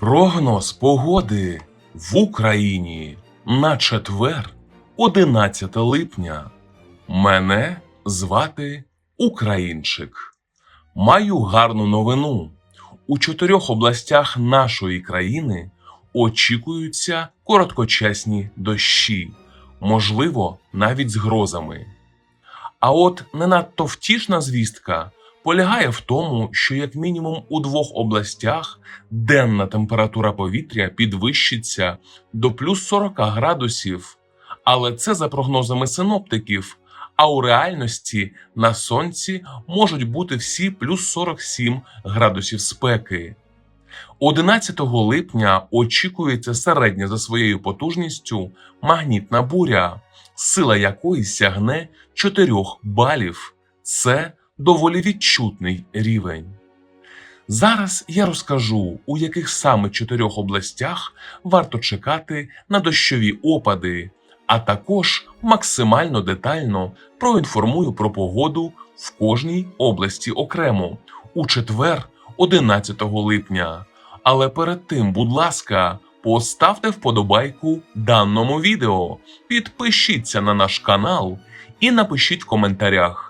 Прогноз погоди в Україні на четвер, 11 липня. Мене звати Українчик. Маю гарну новину. У чотирьох областях нашої країни очікуються короткочасні дощі, можливо, навіть з грозами. А от не надто втішна звістка полягає в тому, що як мінімум у двох областях денна температура повітря підвищиться до плюс 40 градусів. Але це за прогнозами синоптиків. А у реальності на сонці можуть бути всі плюс 47 градусів спеки. 11 липня очікується середня за своєю потужністю магнітна буря, сила якої сягне 4 балів. Це доволі відчутний рівень. Зараз я розкажу, у яких саме чотирьох областях варто чекати на дощові опади, а також максимально детально проінформую про погоду в кожній області окремо у четвер, 11 липня. Але перед тим, будь ласка, поставте вподобайку даному відео, підпишіться на наш канал і напишіть в коментарях,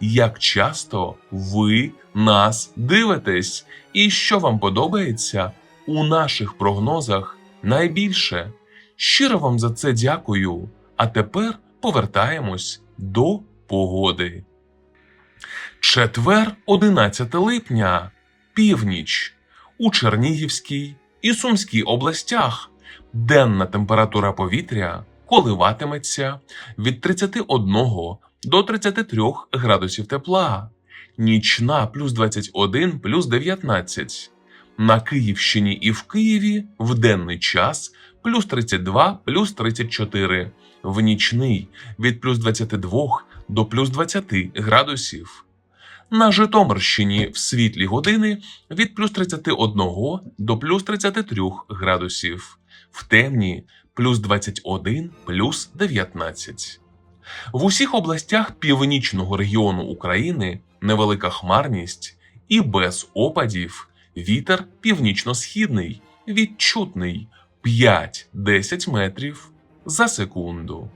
як часто ви нас дивитесь і що вам подобається у наших прогнозах найбільше. Щиро вам за це дякую. А тепер повертаємось до погоди. Четвер, 11 липня, північ у Чернігівській і Сумській областях. Денна температура повітря коливатиметься від 31 до 33 градусів тепла, нічна плюс 21 плюс 19. На Київщині і в Києві в денний час плюс 32 плюс 34, в нічний від плюс 22 до плюс 20 градусів. На Житомирщині в світлі години від плюс 31 до плюс 33 градусів, в темні плюс 21 плюс 19. В усіх областях північного регіону України невелика хмарність і без опадів вітер північно-східний, відчутний 5-10 метрів за секунду.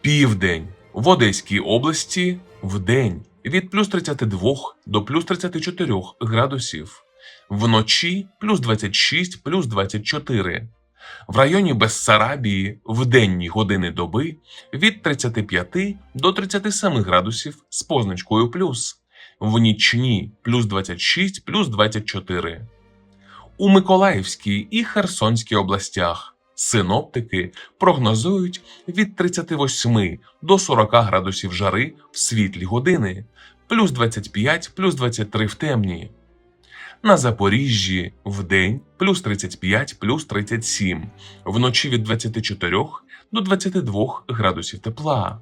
Південь в Одеській області в день від плюс 32 до плюс 34 градусів, вночі плюс 26 плюс 24. В районі Бессарабії в денні години доби від 35 до 37 градусів з позначкою плюс, в нічні плюс 26 плюс 24. У Миколаївській і Херсонській областях синоптики прогнозують від 38 до 40 градусів жари в світлі години, плюс 25 плюс 23 в темні. На Запоріжжі в день плюс 35 плюс 37, вночі від 24 до 22 градусів тепла.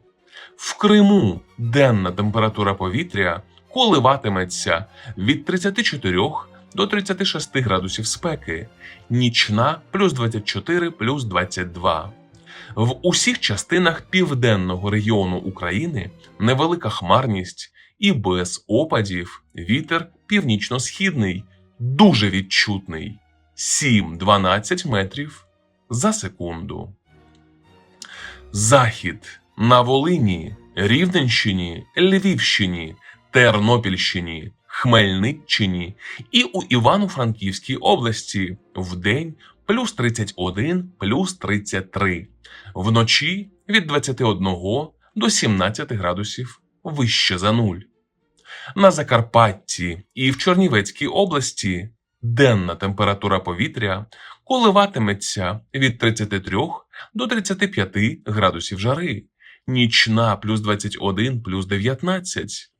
В Криму денна температура повітря коливатиметься від 34 до 36 градусів спеки, нічна плюс 24 плюс 22. В усіх частинах південного регіону України невелика хмарність і без опадів вітер північно-східний, дуже відчутний 7-12 метрів за секунду. Захід на Волині, Рівненщині, Львівщині, Тернопільщині, Хмельниччині і у Івано-Франківській області вдень плюс 31 плюс 33, вночі від 21 до 17 градусів вище за нуль. На Закарпатті і в Чернівецькій області денна температура повітря коливатиметься від 33 до 35 градусів жари, нічна плюс 21 плюс 19.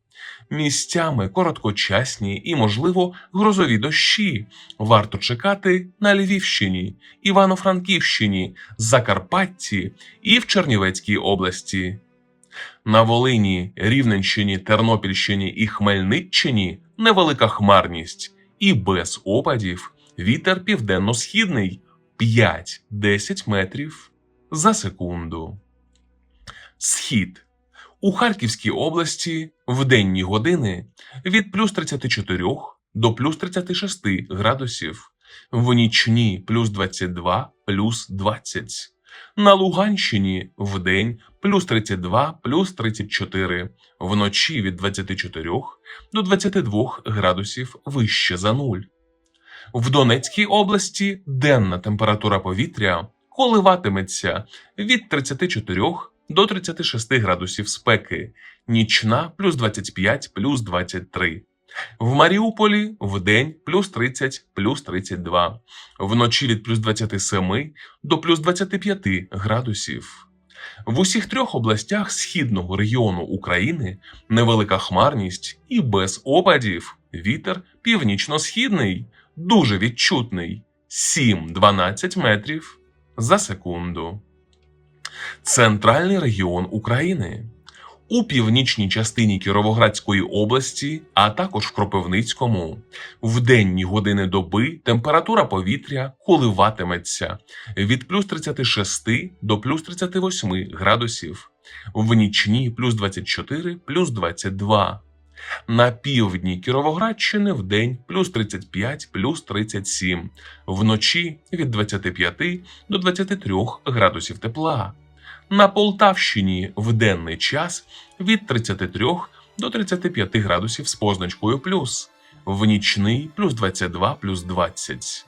Місцями короткочасні і, можливо, грозові дощі. Варто чекати на Львівщині, Івано-Франківщині, Закарпатті і в Чернівецькій області. На Волині, Рівненщині, Тернопільщині і Хмельниччині невелика хмарність і без опадів вітер південно-східний 5-10 метрів за секунду. Схід. У Харківській області в денні години від плюс 34 до плюс 36 градусів, в нічні плюс 22 плюс 20. На Луганщині в день плюс 32 плюс 34, вночі від 24 до 22 градусів вище за нуль. В Донецькій області денна температура повітря коливатиметься від 34 до 36 градусів спеки, нічна плюс 25 плюс 23. В Маріуполі в день плюс 30 плюс 32, вночі від плюс 27 до плюс 25 градусів. В усіх трьох областях східного регіону України невелика хмарність і без опадів. Вітер північно-східний, дуже відчутний 7-12 метрів за секунду. Центральний регіон України. У північній частині Кіровоградської області, а також в Кропивницькому, в денні години доби температура повітря коливатиметься від плюс 36 до плюс 38 градусів, в нічні плюс 24 плюс 22. На півдні Кіровоградщини в день плюс 35 плюс 37, вночі від 25 до 23 градусів тепла. На Полтавщині в денний час від 33 до 35 градусів з позначкою плюс, в нічний плюс 22 плюс 20.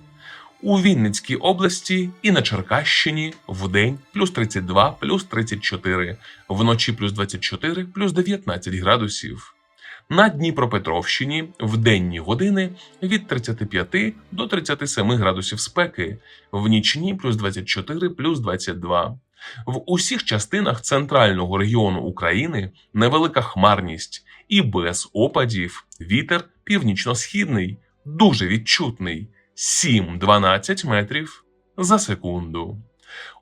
У Вінницькій області і на Черкащині в день плюс 32 плюс 34, вночі плюс 24 плюс 19 градусів. На Дніпропетровщині в денні години від 35 до 37 градусів спеки, в нічні плюс 24 плюс 22. В усіх частинах центрального регіону України невелика хмарність і без опадів вітер північно-східний, дуже відчутний 7-12 метрів за секунду.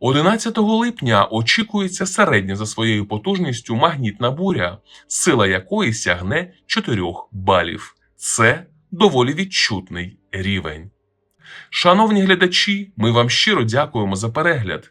11 липня очікується середня за своєю потужністю магнітна буря, сила якої сягне 4 балів. Це доволі відчутний рівень. Шановні глядачі, ми вам щиро дякуємо за перегляд.